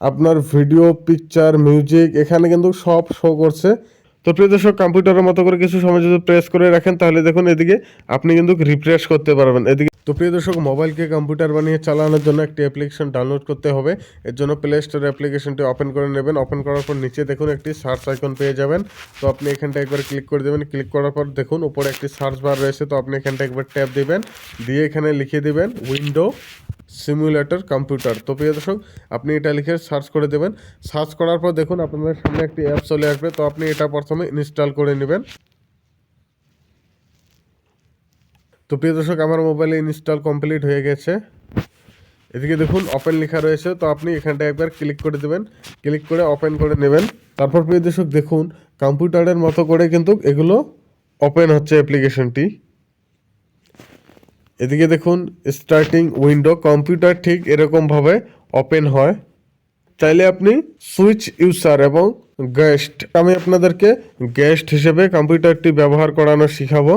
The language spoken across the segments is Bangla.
আপনার ভিডিও পিকচার মিউজিক এখানে কিন্তু সব শো করছে। তো প্রিয় দর্শক কম্পিউটারের মতো করে কিছু সময় যদি প্রেস করে রাখেন, তাহলে দেখুন এদিকে আপনি কিন্তু রিফ্রেশ করতে পারবেন। এদিকে তো প্রিয় দর্শক মোবাইলকে কম্পিউটার বানিয়ে চালানোর জন্য একটি অ্যাপ্লিকেশন ডাউনলোড করতে হবে। এর জন্য প্লে স্টোর অ্যাপ্লিকেশনটি ওপেন করে নেবেন। ওপেন করার পর নিচে দেখুন একটি সার্চ আইকন পেয়ে যাবেন। তো আপনি এখানটা একবার ক্লিক করে দেবেন। ক্লিক করার পর দেখুন উপরে একটি সার্চ বার রয়েছে। তো আপনি এখানটা একবার ট্যাপ দিবেন। দিয়ে এখানে লিখে দিবেন উইন্ডো সিমুলেটর কম্পিউটার তো প্রিয় দর্শক, আপনি এটা লিখে সার্চ করে দেবেন। সার্চ করার পর দেখুন আপনাদের সামনে একটি অ্যাপ চলে আসবে। তো আপনি এটা প্রথমে ইনস্টল করে নেবেন। তো প্রিয় দর্শক, আমার মোবাইলে ইনস্টল কমপ্লিট হয়ে গেছে। এদিকে দেখুন ওপেন লেখা রয়েছে। তো আপনি এখানটা একবার ক্লিক করে দেবেন। ক্লিক করে ওপেন করে নেবেন। তারপর প্রিয় দর্শক, দেখুন কম্পিউটারের মতো করে কিন্তু এগুলো ওপেন হচ্ছে অ্যাপ্লিকেশনটি এদিকে দেখুন স্টার্টিং উইন্ডো কম্পিউটার ঠিক এরকমভাবে ওপেন হয়। চাইলে আপনি সুইচ ইউজার এবং গেস্ট আমি আপনাদেরকে গেস্ট হিসেবে কম্পিউটারটি ব্যবহার করানো শিখাবো।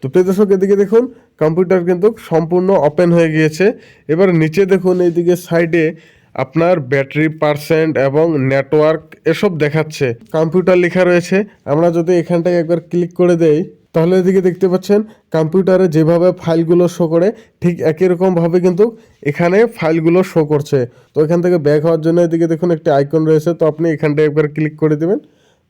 তো প্রিয় দর্শক, এদিকে দেখুন কম্পিউটার কিন্তু সম্পূর্ণ ওপেন হয়ে গিয়েছে। এবার নিচে দেখুন, এইদিকে সাইডে আপনার ব্যাটারি পার্সেন্ট এবং নেটওয়ার্ক এসব দেখাচ্ছে। কম্পিউটার লেখা রয়েছে। আমরা যদি এখানটায় একবার ক্লিক করে দেই, তাহলে এদিকে দেখতে পাচ্ছেন, কম্পিউটারে যেভাবে ফাইলগুলো শো করে, ঠিক একই রকমভাবে কিন্তু এখানে ফাইলগুলো শো করছে। তো এখান থেকে ব্যাক হওয়ার জন্য এদিকে দেখুন একটি আইকন রয়েছে। তো আপনি এখানটায় একবার ক্লিক করে দেবেন,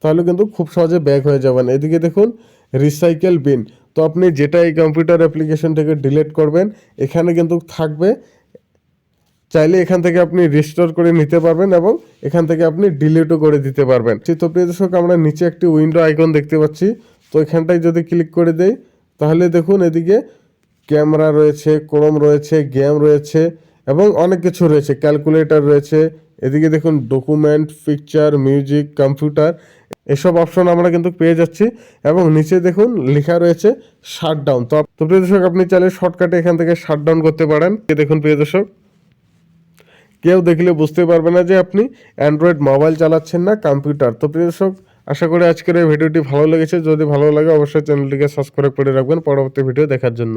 তাহলে কিন্তু খুব সহজে ব্যাক হয়ে যাবেন। এদিকে দেখুন রিসাইকেল বিন তো আপনি যেটা এই কম্পিউটার অ্যাপ্লিকেশন থেকে ডিলিট করবেন, এখানে কিন্তু থাকবে চাইলে এখান থেকে আপনি রিস্টোর করে নিতে পারবেন এবং এখান থেকে আপনি ডিলিটও করে দিতে পারবেন। তো প্রিয় দর্শক, আমরা নিচে একটি উইন্ডো আইকন দেখতে পাচ্ছি। তো এখানটায় যদি ক্লিক করে দেই, তাহলে দেখুন এদিকে ক্যামেরা রয়েছে ক্রোম রয়েছে গেম রয়েছে এবং অনেক কিছু রয়েছে। ক্যালকুলেটর রয়েছে, এদিকে দেখুন ডকুমেন্ট পিকচার মিউজিক কম্পিউটার এসব অপশন আমরা কিন্তু পেয়ে যাচ্ছি এবং নিচে দেখুন লেখা রয়েছে শাটডাউন তো প্রিয় দর্শক, আপনি চাইলে শর্টকাটে এখান থেকে শাটডাউন করতে পারেন। দেখুন প্রিয় দর্শক কেউ দেখলে বুঝতে পারবে না যে আপনি অ্যান্ড্রয়েড মোবাইল চালাচ্ছেন না কম্পিউটার তো প্রিয় দর্শক, আশা করি আজকের এই ভিডিওটি ভালো লেগেছে। যদি ভালো লাগে, অবশ্যই চ্যানেলটিকে সাবস্ক্রাইব করে রাখবেন। পরবর্তী ভিডিও দেখার জন্য।